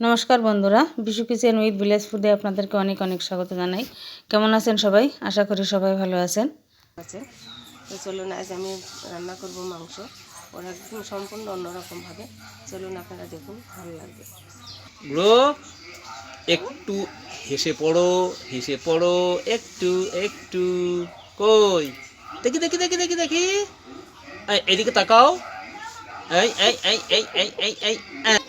নমস্কার বন্ধুরা Bishu kitchen with village ফুডে আপনাদেরকে অনেক অনেক স্বাগত জানাই। কেমন আছেন সবাই? আশা করি সবাই ভালো আছেন। আছে। তো চলুন আজ আমি রান্না করব মাংস। ওরা একদম সম্পূর্ণ অন্যরকমভাবে। চলুন আপনারা দেখুন ভালো লাগবে। একটু হেসে পড়ো হেসে পড়ো একটু একটু। কই? দেখি দেখি দেখি দেখি দেখি। এদিকে তাকাও। এই এই এই এই এই এই এই। আহ।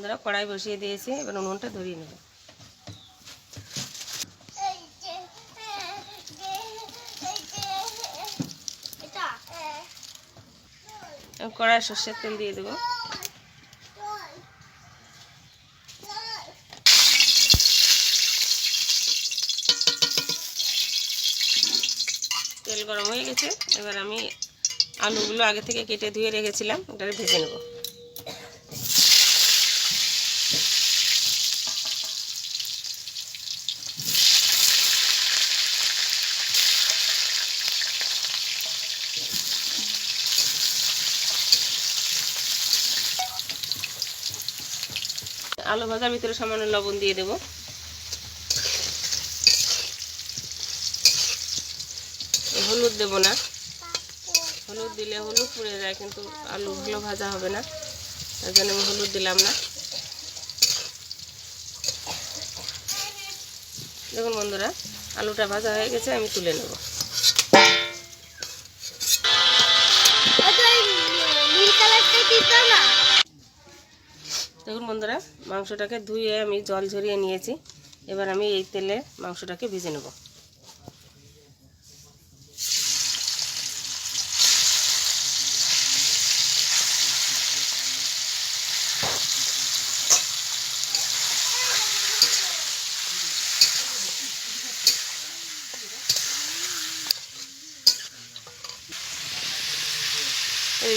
বন্ধুরা কড়াই বসিয়ে দিয়েছি, এবার উনুনটা ধরিয়ে নেব। কড়াই সর্ষের তেল দিয়ে দেবো। তেল গরম হয়ে গেছে, এবার আমি আলুগুলো আগে থেকে কেটে ধুয়ে রেখেছিলাম ওটা ভেজে নেব। আলু ভাজার ভিতরে সামান্য লবণ দিয়ে দেবো। হলুদ দেবো না। হলুদ দিলে হলুদ পুড়ে যায়, কিন্তু আলু ভালো ভাজা হবে না। তার জন্য আমি হলুদ দিলাম না। দেখুন বন্ধুরা, আলুটা ভাজা হয়ে গেছে, আমি তুলে নেব। দেখুন বন্ধুরা, মাংসটাকে ধুয়ে আমি জল ঝরিয়ে নিয়েছি। এবার আমি এই তেলে মাংসটাকে ভেজে নেব।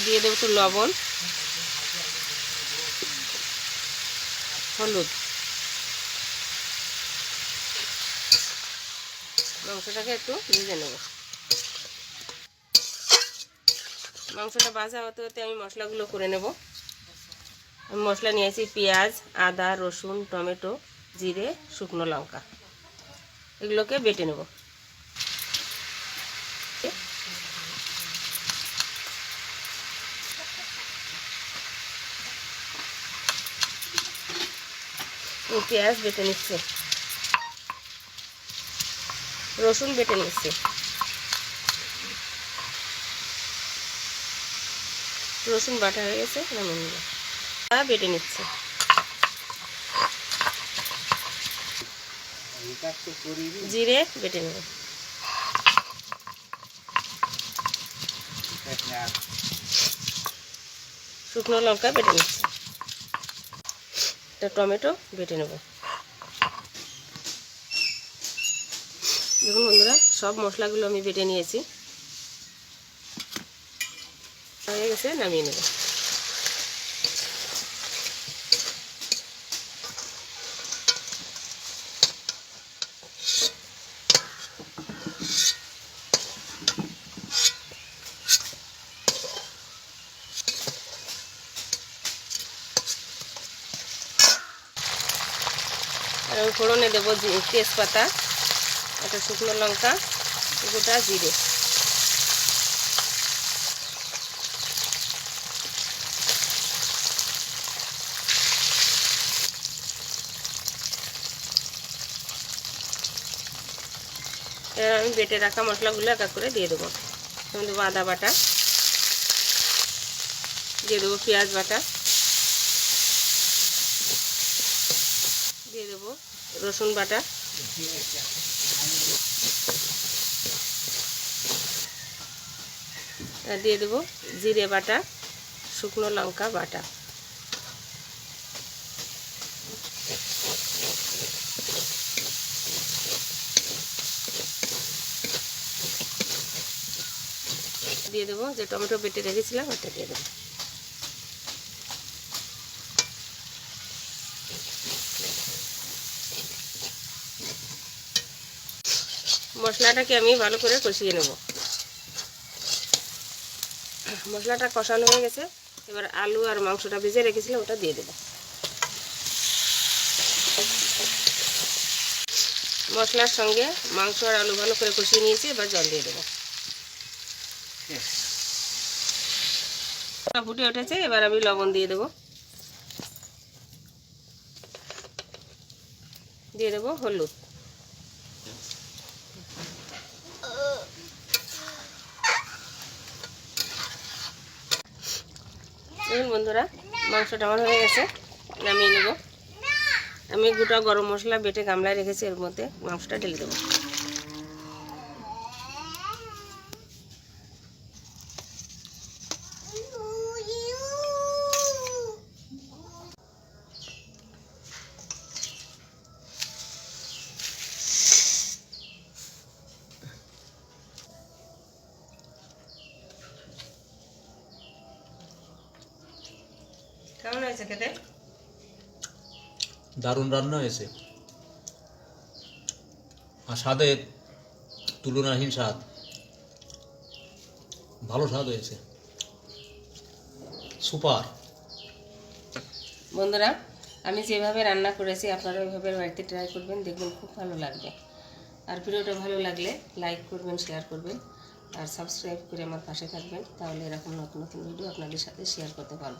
দিয়ে দেবো একটু লবণ। হলুদ। মাংসটাকে একটু ভেজে নেব। মাংসটা ভাজা হতে হতে আমি মশলাগুলো করে নেব। আমি মশলা নিয়েছি পেঁয়াজ, আদা, রসুন, টমেটো, জিরে, শুকনো লঙ্কা। এগুলোকে বেটে নেব। পেঁয়াজ বেটে নিচ্ছে। রসুন বেটে নিচ্ছে। রসুন বাটা হয়ে গেছে, নামিয়ে নিল বেটে নিচ্ছে। জিরে বেটে নেব। শুকনো লঙ্কা বেটে নিচ্ছে। একটা টমেটো বেটে নেব। দেখুন বন্ধুরা, সব মশলাগুলো আমি বেটে নিয়েছি। হয়ে গেছে, নামিয়ে নেব। ফোড়নে দেবো তেজপাতা, একটা শুকনো লঙ্কা, গোটা জিরে। এবার আমি বেটে রাখা মশলাগুলো এক করে দিয়ে দেবো। আমি দেবো আদা বাটা, দিয়ে দেবো পেঁয়াজ বাটা, দিয়ে দেবো রসুন বাটা। দিয়ে দেবো জিরে বাটা, শুকনো লঙ্কা বাটা। দিয়ে দেবো যে টমেটো বেটে রেখেছিলাম, ওটা দিয়ে দেবো। মশলাটাকে আমি ভালো করে কষিয়ে নেব। মশলাটা কষানো হয়ে গেছে। এবার আলু আর মাংসটা ভেজে রেখেছিলাম, ওটা দিয়ে দেবো। মশলার সঙ্গে মাংস আর আলু ভালো করে কষিয়ে নিয়েছি, এবার জল দিয়ে দেবো। ফুটে উঠেছে, এবার আমি লবণ দিয়ে দেবো। দিয়ে দেবো হলুদ দেখুন বন্ধুরা, মাংসটা আমার হয়ে গেছে, নামিয়ে নেব। আমি গোটা গরম মশলা বেটে গামলায় রেখেছি, এর মধ্যে মাংসটা ঢেলে দেবো। কেমন হয়েছে খেতে? দারুণ রান্না হয়েছে। আর স্বাদের তুলনাহীন স্বাদ। ভালো স্বাদ হয়েছে। সুপার। বন্ধুরা আমি যেভাবে রান্না করেছি আপনারা ওইভাবে বাড়িতে ট্রাই করবেন দেখবেন খুব ভালো লাগবে। আর ভিডিওটা ভালো লাগলে লাইক করবেন শেয়ার করবেন আর সাবস্ক্রাইব করে আমার পাশে থাকবেন তাহলে এরকম নতুন নতুন ভিডিও আপনাদের সাথে শেয়ার করতে পারব।